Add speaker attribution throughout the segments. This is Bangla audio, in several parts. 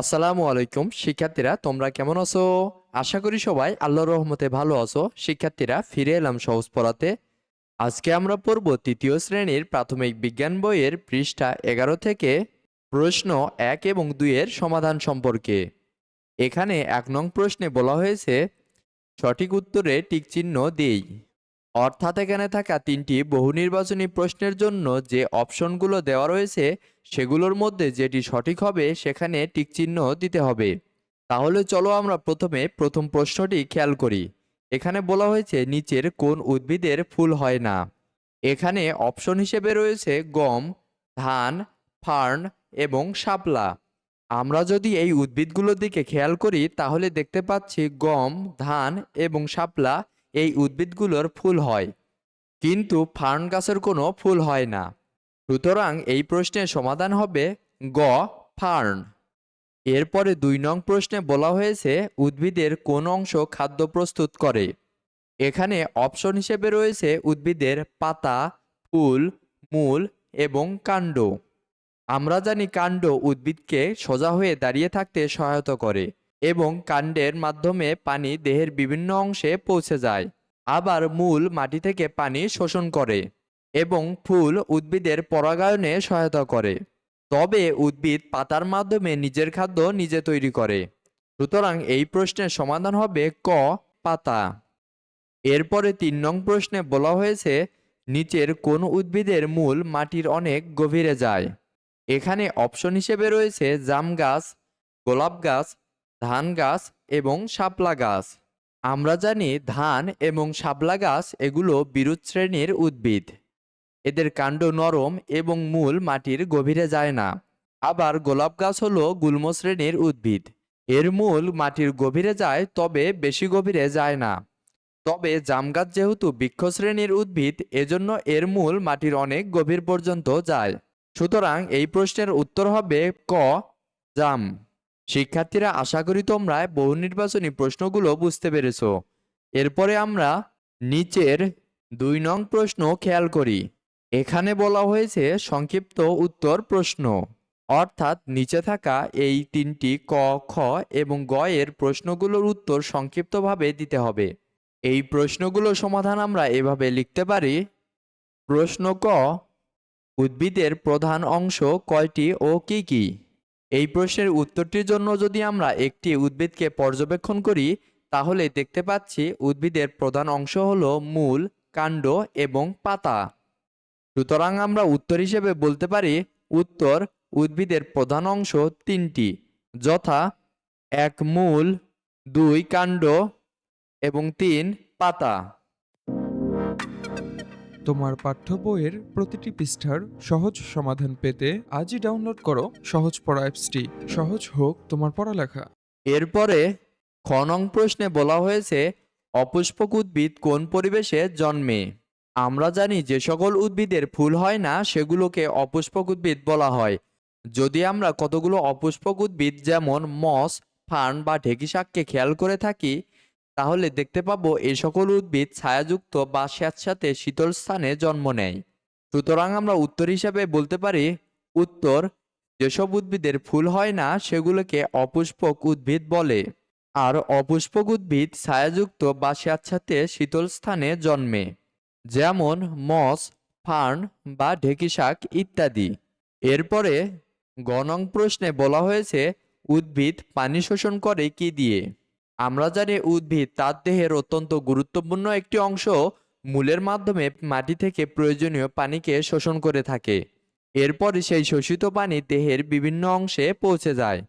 Speaker 1: আসসালামু আলাইকুম, শিক্ষার্থীরা, তোমরা কেমন আছো? আশা করি সবাই আল্লাহর রহমতে ভালো আছো। শিক্ষার্থীরা, ফিরে এলাম সহজ পড়াতে। আজকে আমরা পড়ব তৃতীয় শ্রেণির প্রাথমিক বিজ্ঞান বইয়ের পৃষ্ঠা এগারো থেকে প্রশ্ন এক এবং দুইয়ের সমাধান সম্পর্কে। এখানে এক নং প্রশ্নে বলা হয়েছে, সঠিক উত্তরে টিকচিহ্ন দেই। অর্থাৎ এখানে থাকা তিনটি বহুনির্বাচনী প্রশ্নের জন্য যে অপশনগুলো দেওয়া রয়েছে, সেগুলোর মধ্যে যেটি সঠিক হবে সেখানে টিকচিহ্ন দিতে হবে। তাহলে চলো আমরা প্রথমে প্রথম প্রশ্নটি খেয়াল করি। এখানে বলা হয়েছে নিচের কোন উদ্ভিদের ফুল হয় না। এখানে অপশন হিসেবে রয়েছে গম, ধান, ফার্ন এবং শাপলা। আমরা যদি এই উদ্ভিদগুলোর দিকে খেয়াল করি, তাহলে দেখতে পাচ্ছি গম, ধান এবং শাপলা এই উদ্ভিদগুলোর ফুল হয়। কিন্তু ফার্ন গাছের কোনো ফুল হয় না। সুতরাং এই প্রশ্নের সমাধান হবে গ, ফার্ন। এরপরে দুই নং প্রশ্নে বলা হয়েছে উদ্ভিদের কোন অংশ খাদ্য প্রস্তুত করে। এখানে অপশন হিসেবে রয়েছে উদ্ভিদের পাতা, ফুল, মূল এবং কাণ্ড। আমরা জানি কাণ্ড উদ্ভিদকে সোজা হয়ে দাঁড়িয়ে থাকতে সহায়তা করে। এবং কাণ্ডের মাধ্যমে পানি দেহের বিভিন্ন অংশে পৌঁছে যায়। আবার মূল মাটি থেকে পানি শোষণ করে এবং ফুল উদ্ভিদের পরাগায়নে সহায়তা করে। তবে উদ্ভিদ পাতার মাধ্যমে নিজের খাদ্য নিজে তৈরি করে। সুতরাং এই প্রশ্নের সমাধান হবে ক, পাতা। এরপরে তিন নং প্রশ্নে বলা হয়েছে, নিচের কোন উদ্ভিদের মূল মাটির অনেক গভীরে যায়? এখানে অপশন হিসেবে রয়েছে জাম গাছ, গোলাপ গাছ ধান গাছ এবং শাপলা গাছ। আমরা জানি ধান এবং শাপলা গাছ এগুলো বিরুৎ শ্রেণির উদ্ভিদ। এদের কাণ্ড নরম এবং মূল মাটির গভীরে যায় না। আবার গোলাপ গাছ হলো গুল্ম শ্রেণির উদ্ভিদ। এর মূল মাটির গভীরে যায় তবে বেশি গভীরে যায় না। তবে জাম গাছ যেহেতু বৃক্ষ শ্রেণির উদ্ভিদ, এজন্য এর মূল মাটির অনেক গভীর পর্যন্ত যায়। সুতরাং এই প্রশ্নের উত্তর হবে ক, জাম। শিক্ষার্থীরা, আশা করি তোমরা বহু নির্বাচনী প্রশ্নগুলো বুঝতে পেরেছ। এরপরে আমরা নিচের দুই নং প্রশ্ন খেয়াল করি। এখানে বলা হয়েছে সংক্ষিপ্ত উত্তর প্রশ্ন। অর্থাৎ নিচে থাকা এই তিনটি ক, খ এবং গ এর প্রশ্নগুলোর উত্তর সংক্ষিপ্তভাবে দিতে হবে। এই প্রশ্নগুলোর সমাধান আমরা এভাবে লিখতে পারি। প্রশ্ন ক, উদ্ভিদের প্রধান অংশ কয়টি ও কি কি? এই প্রশ্নের উত্তরটির জন্য যদি আমরা একটি উদ্ভিদকে পর্যবেক্ষণ করি, তাহলে দেখতে পাচ্ছি উদ্ভিদের প্রধান অংশ হল মূল, কাণ্ড এবং পাতা। সুতরাং আমরা উত্তর হিসেবে বলতে পারি, উত্তর উদ্ভিদের প্রধান অংশ তিনটি, যথা এক মূল, দুই কাণ্ড এবং তিন পাতা।
Speaker 2: তোমার পাঠ্য বইয়ের প্রতিটি পৃষ্ঠার সহজ সমাধান পেতে আজই ডাউনলোড করো সহজ পড়া অ্যাপসটি। সহজ হোক তোমার পড়ালেখা।
Speaker 1: এরপরে খ নং প্রশ্নে বলা হয়েছে, অপুষ্পক উদ্ভিদ কোন পরিবেশে জন্মে? আমরা জানি যে সকল উদ্ভিদের ফুল হয় না, সেগুলোকে অপুষ্পক উদ্ভিদ বলা হয়। যদি আমরা কতগুলো অপুষ্পক উদ্ভিদ যেমন মস, ফার্ন বা ঢেকি শাককে খেয়াল করে থাকি তাহলে দেখতে পাবো এই সকল উদ্ভিদ ছায়াযুক্ত বা স্যাঁতস্যাঁতে শীতল স্থানে জন্ম নেয়। সুতরাং আমরা উত্তর হিসাবে বলতে পারি, উত্তর, যেসব উদ্ভিদের ফুল হয় না, সেগুলোকে অপুষ্পক উদ্ভিদ বলে। আর অপুষ্পক উদ্ভিদ ছায়াযুক্ত বা স্যাঁতস্যাঁতে শীতল স্থানে জন্মে, যেমন মস, ফার্ন বা ঢেকি শাক ইত্যাদি। এরপরে গণং প্রশ্নে বলা হয়েছে, উদ্ভিদ পানি শোষণ করে কি দিয়ে? আমরা জানি উদ্ভিদ তার দেহের অত্যন্ত গুরুত্বপূর্ণ একটি অংশ মূলের মাধ্যমে মাটি থেকে প্রয়োজনীয় পানিকে শোষণ করে থাকে। এরপরে সেই শোষিত পানি দেহের বিভিন্ন অংশে পৌঁছে যায়।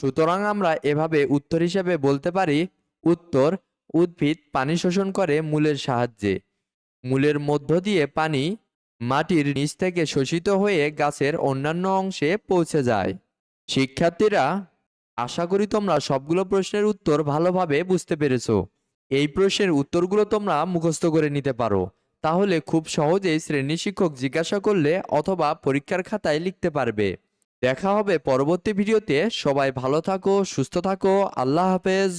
Speaker 1: সুতরাং আমরা এভাবে উত্তর হিসেবে বলতে পারি, উত্তর, উদ্ভিদ পানি শোষণ করে মূলের সাহায্যে। মূলের মধ্য দিয়ে পানি মাটির নিচ থেকে শোষিত হয়ে গাছের অন্যান্য অংশে পৌঁছে যায়। শিক্ষার্থীরা আশা করি তোমরা সবগুলো প্রশ্নের উত্তর ভালোভাবে বুঝতে পেরেছ। এই প্রশ্নের উত্তরগুলো তোমরা মুখস্থ করে নিতে পারো। তাহলে খুব সহজেই শ্রেণি শিক্ষক জিজ্ঞাসা করলে অথবা পরীক্ষার খাতায় লিখতে পারবে। দেখা হবে পরবর্তী ভিডিওতে। সবাই ভালো থাকো, সুস্থ থাকো। আল্লাহ হাফেজ।